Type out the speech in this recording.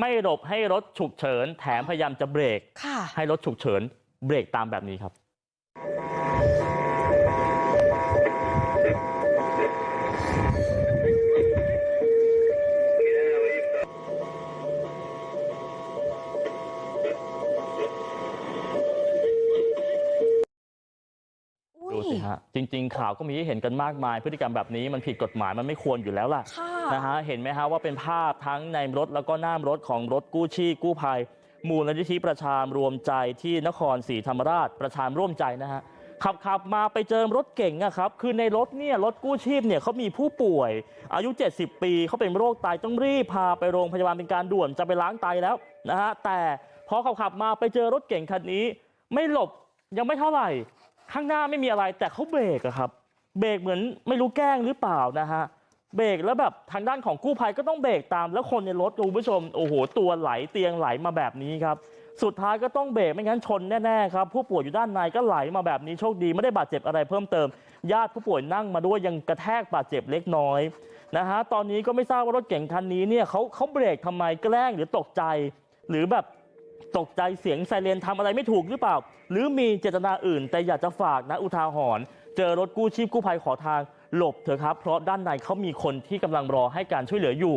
ไม่หลบให้รถฉุกเฉินแถมพยายามจะเบรกค่ะให้รถฉุกเฉินเบรกตามแบบนี้ครับ ดูสิฮะจริงๆข่าวก็มีให้เห็นกันมากมายพฤติกรรมแบบนี้มันผิดกฎหมายมันไม่ควรอยู่แล้วล่ะค่ะนะฮะเห็นไหมฮะว่าเป็นภาพทั้งในรถแล้วก็หน้ารถของรถกู้ชีพกู้ภัยมูลนิธิประชามรวมใจที่นครศรีธรรมราชประชามร่วมใจนะฮะขับขับมาไปเจอรถเก่งอะครับคือในรถเนี่ยรถกู้ชีพเนี่ยเขามีผู้ป่วย อายุ 70 ปีเขาเป็นโรคไตต้องรีบพาไปโรงพยาบาลเป็นการด่วนจะไปล้างไตแล้วนะฮะแต่พอขับขับมาไปเจอรถเก่งคันนี้ ไม่หลบยังไม่เท่าไหร่ ข้างหน้าไม่มีอะไรแต่เขาเบรกอะครับเบรกเหมือนไม่รู้แกล้งหรือเปล่านะฮะเบรกแล้วแบบทางด้านของกู้ภัยก็ต้องเบรกตามแล้วคนในรถคุณผู้ชมโอ้โหตัวไหลเตียงไหลมาแบบนี้ครับสุดท้ายก็ต้องเบรกไม่งั้นชนแน่ๆครับผู้ป่วยอยู่ด้านในก็ไหลมาแบบนี้โชคดีไม่ได้บาดเจ็บอะไรเพิ่มเติมญาติผู้ป่วยนั่งมาด้วยยังกระแทกบาดเจ็บเล็กน้อยนะฮะตอนนี้ก็ไม่ทราบว่ารถเก่งคันนี้เนี่ยเขาเขาเบรกทำไมแกล้งหรือตกใจหรือแบบ ตกใจเสียงไซเรนทำอะไรไม่ถูกหรือเปล่า หรือมีเจตนาอื่น แต่อยากจะฝากนะอุทาหรณ์เจอรถกู้ชีพกู้ภัยขอทางหลบเถอะครับเพราะด้านในเขามีคนที่กำลังรอให้การช่วยเหลืออยู่